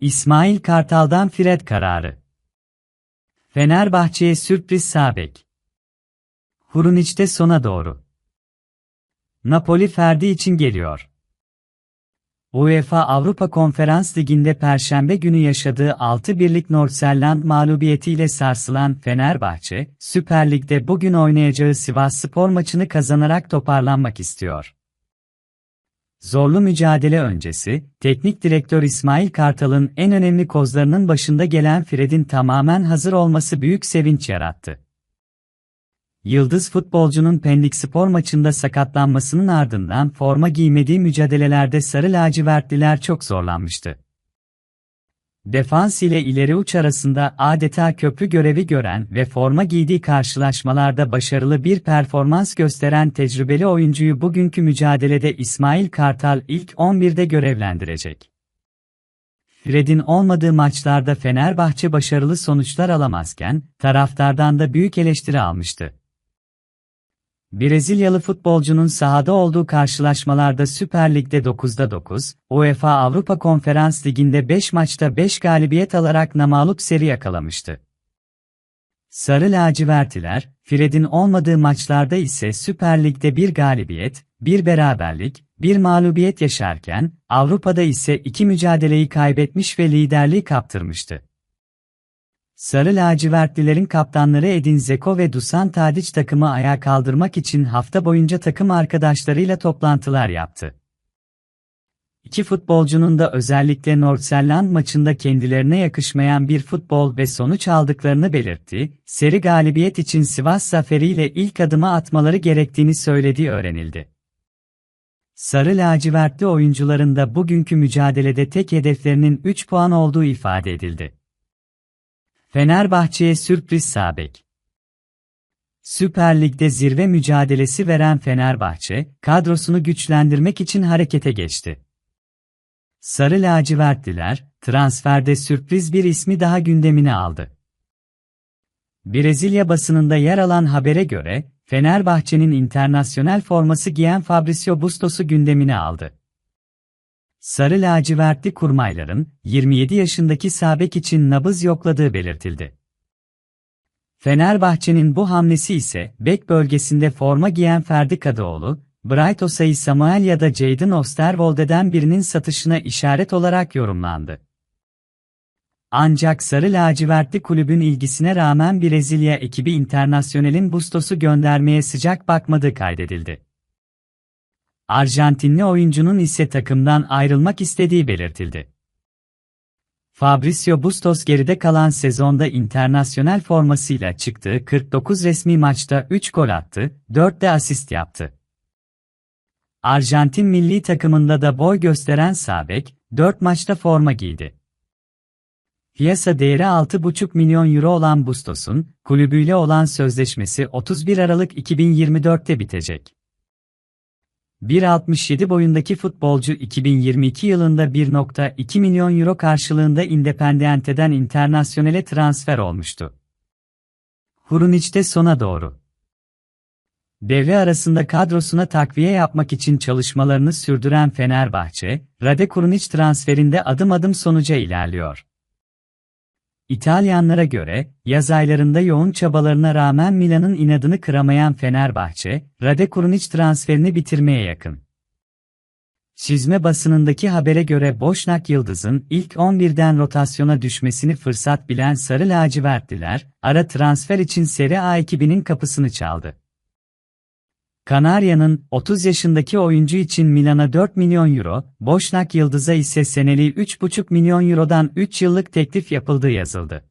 İsmail Kartal'dan Fred kararı. Fenerbahçe'ye sürpriz sabek. Huruniç'te sona doğru. Napoli Ferdi için geliyor. UEFA Avrupa Konferans Ligi'nde Perşembe günü yaşadığı 6 birlik Nordsjælland mağlubiyetiyle sarsılan Fenerbahçe, Süper Lig'de bugün oynayacağı Sivas Spor maçını kazanarak toparlanmak istiyor. Zorlu mücadele öncesi, teknik direktör İsmail Kartal'ın en önemli kozlarının başında gelen Fred'in tamamen hazır olması büyük sevinç yarattı. Yıldız futbolcunun Pendik spor maçında sakatlanmasının ardından forma giymediği mücadelelerde sarı lacivertliler çok zorlanmıştı. Defans ile ileri uç arasında adeta köprü görevi gören ve forma giydiği karşılaşmalarda başarılı bir performans gösteren tecrübeli oyuncuyu bugünkü mücadelede İsmail Kartal ilk 11'de görevlendirecek. Fred'in olmadığı maçlarda Fenerbahçe başarılı sonuçlar alamazken, taraftardan da büyük eleştiri almıştı. Brezilyalı futbolcunun sahada olduğu karşılaşmalarda Süper Lig'de 9'da 9, UEFA Avrupa Konferans Ligi'nde 5 maçta 5 galibiyet alarak namalup seri yakalamıştı. Sarı lacivertiler, Fred'in olmadığı maçlarda ise Süper Lig'de bir galibiyet, bir beraberlik, bir mağlubiyet yaşarken, Avrupa'da ise iki mücadeleyi kaybetmiş ve liderliği kaptırmıştı. Sarı lacivertlilerin kaptanları Edin Zeko ve Dusan Tadic takımı ayağa kaldırmak için hafta boyunca takım arkadaşlarıyla toplantılar yaptı. İki futbolcunun da özellikle Nordsjælland maçında kendilerine yakışmayan bir futbol ve sonuç aldıklarını belirtti, seri galibiyet için Sivas zaferiyle ilk adımı atmaları gerektiğini söylediği öğrenildi. Sarı lacivertli oyuncuların da bugünkü mücadelede tek hedeflerinin 3 puan olduğu ifade edildi. Fenerbahçe'ye sürpriz sabek. Süper Lig'de zirve mücadelesi veren Fenerbahçe, kadrosunu güçlendirmek için harekete geçti. Sarı lacivertliler, transferde sürpriz bir ismi daha gündemine aldı. Brezilya basınında yer alan habere göre, Fenerbahçe'nin internasyonel forması giyen Fabricio Bustos'u gündemine aldı. Sarı lacivertli kurmayların 27 yaşındaki Sabek için nabız yokladığı belirtildi. Fenerbahçe'nin bu hamlesi ise bek bölgesinde forma giyen Ferdi Kadıoğlu, Bright Osay Samuel ya da Jadon Osterwolde'den birinin satışına işaret olarak yorumlandı. Ancak Sarı Lacivertli kulübün ilgisine rağmen Brezilya ekibi Internasyonel'in Bustos'u göndermeye sıcak bakmadığı kaydedildi. Arjantinli oyuncunun ise takımdan ayrılmak istediği belirtildi. Fabricio Bustos geride kalan sezonda internasyonel formasıyla çıktığı 49 resmi maçta 3 gol attı, 4 de asist yaptı. Arjantin milli takımında da boy gösteren Sabek, 4 maçta forma giydi. Piyasa değeri 6,5 milyon euro olan Bustos'un, kulübüyle olan sözleşmesi 31 Aralık 2024'te bitecek. 1.67 boyundaki futbolcu 2022 yılında 1.2 milyon euro karşılığında Independiente'den Internazionale transfer olmuştu. Huruniç'te sona doğru. Devre arasında kadrosuna takviye yapmak için çalışmalarını sürdüren Fenerbahçe, Rade Kurunic transferinde adım adım sonuca ilerliyor. İtalyanlara göre, yaz aylarında yoğun çabalarına rağmen Milan'ın inadını kıramayan Fenerbahçe, Rade Kurunic transferini bitirmeye yakın. Çizme basınındaki habere göre Boşnak Yıldız'ın ilk 11'den rotasyona düşmesini fırsat bilen Sarı Lacivertliler, ara transfer için Serie A ekibinin kapısını çaldı. Kanarya'nın 30 yaşındaki oyuncu için Milan'a 4 milyon euro, Boşnak Yıldız'a ise seneli 3,5 milyon eurodan 3 yıllık teklif yapıldığı yazıldı.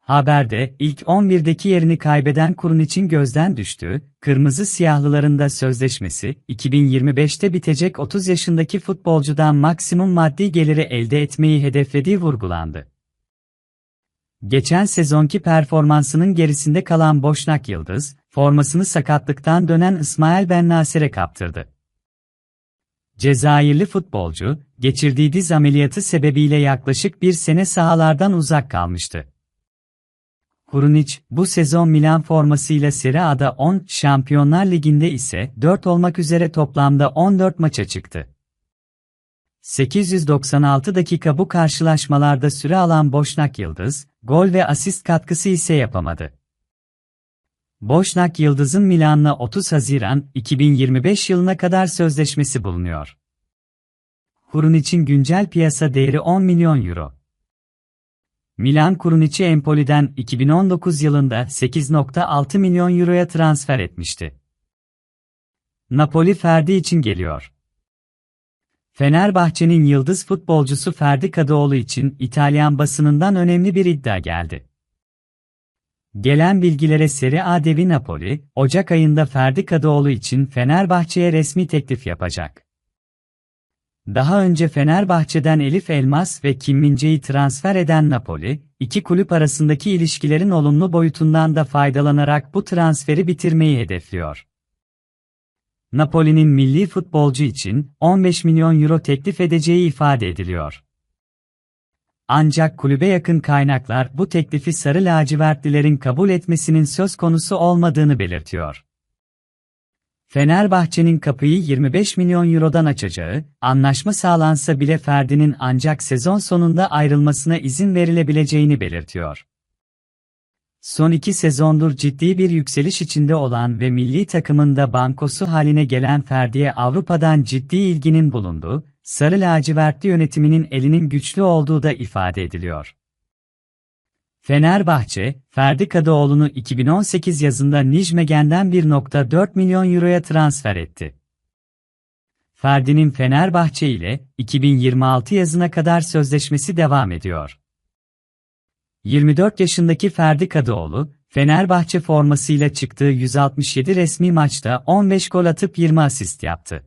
Haberde ilk 11'deki yerini kaybeden kurun için gözden düştü, kırmızı siyahlıların da sözleşmesi 2025'te bitecek 30 yaşındaki futbolcudan maksimum maddi geliri elde etmeyi hedeflediği vurgulandı. Geçen sezonki performansının gerisinde kalan Boşnak Yıldız, formasını sakatlıktan dönen İsmail Ben Nasir'e kaptırdı. Cezayirli futbolcu, geçirdiği diz ameliyatı sebebiyle yaklaşık bir sene sahalardan uzak kalmıştı. Kurunic, bu sezon Milan formasıyla Serie A'da 10, Şampiyonlar Ligi'nde ise 4 olmak üzere toplamda 14 maça çıktı. 896 dakika bu karşılaşmalarda süre alan Boşnak Yıldız, gol ve asist katkısı ise yapamadı. Boşnak Yıldız'ın Milan'la 30 Haziran 2025 yılına kadar sözleşmesi bulunuyor. Kurun için güncel piyasa değeri 10 milyon euro. Milan Kuruniç'i Empoli'den 2019 yılında 8.6 milyon euroya transfer etmişti. Napoli Ferdi için geliyor. Fenerbahçe'nin yıldız futbolcusu Ferdi Kadıoğlu için İtalyan basınından önemli bir iddia geldi. Gelen bilgilere Serie A devi Napoli, Ocak ayında Ferdi Kadıoğlu için Fenerbahçe'ye resmi teklif yapacak. Daha önce Fenerbahçe'den Elif Elmas ve Kim Min-jae'yi transfer eden Napoli, iki kulüp arasındaki ilişkilerin olumlu boyutundan da faydalanarak bu transferi bitirmeyi hedefliyor. Napoli'nin milli futbolcu için 15 milyon euro teklif edeceği ifade ediliyor. Ancak kulübe yakın kaynaklar bu teklifi sarı lacivertlilerin kabul etmesinin söz konusu olmadığını belirtiyor. Fenerbahçe'nin kapıyı 25 milyon eurodan açacağı, anlaşma sağlansa bile Ferdi'nin ancak sezon sonunda ayrılmasına izin verilebileceğini belirtiyor. Son iki sezondur ciddi bir yükseliş içinde olan ve milli takımında bankosu haline gelen Ferdi'ye Avrupa'dan ciddi ilginin bulunduğu, Sarı lacivertli yönetiminin elinin güçlü olduğu da ifade ediliyor. Fenerbahçe, Ferdi Kadıoğlu'nu 2018 yazında Nijmegen'den 1.4 milyon euroya transfer etti. Ferdi'nin Fenerbahçe ile 2026 yazına kadar sözleşmesi devam ediyor. 24 yaşındaki Ferdi Kadıoğlu, Fenerbahçe formasıyla çıktığı 167 resmi maçta 15 gol atıp 20 asist yaptı.